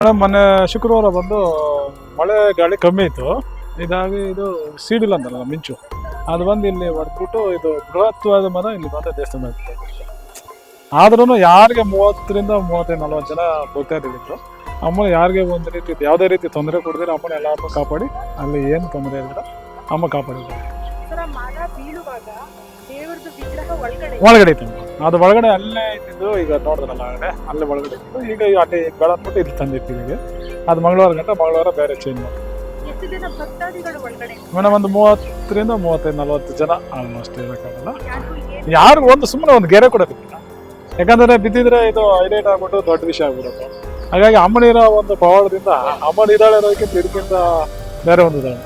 Madam ಮೊನ್ನೆ ಶುಕ್ರವಾರ ಬಂದು ಮಳೆ ಗಾಳಿ ಕಮ್ಮಿ ಇತ್ತು. ಇದಾಗಿ ಇದು ಸೀಡಿಲ್ ಅಂತಲ್ಲ ಮಿಂಚು. ಅದು ಬಂದು ಇಲ್ಲಿ ಹೊಡೆದ್ಬಿಟ್ಟು ಇದು ಬೃಹತ್ವಾದ ಮರ ಇಲ್ಲಿ ಬಂದ ದೇವಸ್ಥಾನ ಆದ್ರೂ ಯಾರಿಗೆ ಮೂವತ್ತರಿಂದ ಮೂವತ್ತೈದು ನಲ್ವತ್ತು ಜನ ಭಕ್ತಾದಿಗಳಿದ್ರು ಅಮ್ಮ ಯಾರಿಗೆ ಒಂದು ರೀತಿ ಯಾವುದೇ ರೀತಿ ತೊಂದರೆ ಕೊಡ್ದಿರ ಅಮ್ಮನ ಎಲ್ಲಾರನ್ನೂ ಕಾಪಾಡಿ ಅಲ್ಲಿ ಏನು ತೊಂದರೆ ಇಲ್ಲ ಅಮ್ಮ ಕಾಪಾಡಿದ್ರು ಒಳಗಡೆ ಇತ್ತು ಅದು ಒಳಗಡೆ ಅಲ್ಲೇ ಇದ್ದಿದ್ದು ಈಗ ನೋಡಿದ್ರಲ್ಲ ಆಗಡೆ ಅಲ್ಲೇ ಒಳಗಡೆ ಇದ್ದು ಈಗ ಅಲ್ಲಿ ಬೆಳದ್ಬಿಟ್ಟು ಇಲ್ಲಿ ತಂದಿರ್ತೀವಿ ಈಗ ಅದು ಮಂಗಳವಾರ ಗಂಟೆ ಮಂಗಳವಾರ ಬೇರೆ ಚೇಂಜ್ ಮಾಡಿ ಒಳಗಡೆ? ಮೇಡಮ್ ಒಂದು ಮೂವತ್ತರಿಂದ ಮೂವತ್ತೈದು ನಲ್ವತ್ತು ಜನ ಆಲ್ಮೋಸ್ಟ್ ಇರೋಕ್ಕಾಗಲ್ಲ. ಯಾರು ಒಂದು ಸುಮ್ಮನೆ ಒಂದು ಗೆರೆ ಕೊಡೋದಿಲ್ಲ ಯಾಕಂದರೆ ಬಿದ್ದಿದ್ರೆ ಇದು ಹೈಲೈಟ್ ಆಗ್ಬಿಟ್ಟು ದೊಡ್ಡ ವಿಷಯ ಆಗ್ಬಿಡುತ್ತೆ. ಹಾಗಾಗಿ ಅಮ್ಮನಿರೋ ಒಂದು ಪವಾಡದಿಂದ ಅಮ್ಮನ ಇದ್ದಾಳೆ ಅನ್ನೋದಕ್ಕಿಂತ ಇದಕ್ಕಿಂತ ಬೇರೆ ಒಂದು ಇದ್ದಾಳೆ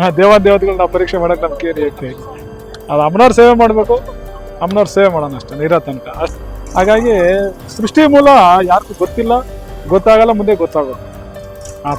ಹಾಂ ದೇವ ದೇವತೆಗಳನ್ನ ಪರೀಕ್ಷೆ ಮಾಡಕ್ಕೆ ನಮ್ಗೆ ಏನು ಹೇಳ್ತೀವಿ ಅದು ಅಮ್ಮನವ್ರ ಸೇವೆ ಮಾಡಬೇಕು. ಅಮ್ಮನವ್ರ ಸೇವೆ ಮಾಡೋಣ ಅಷ್ಟೇ ಇರೋ ತನಕ. ಹಾಗಾಗಿ ಸೃಷ್ಟಿ ಮೂಲ ಯಾರಿಗೂ ಗೊತ್ತಿಲ್ಲ, ಗೊತ್ತಾಗಲ್ಲ, ಮುಂದೆ ಗೊತ್ತಾಗುತ್ತೆ. ಆ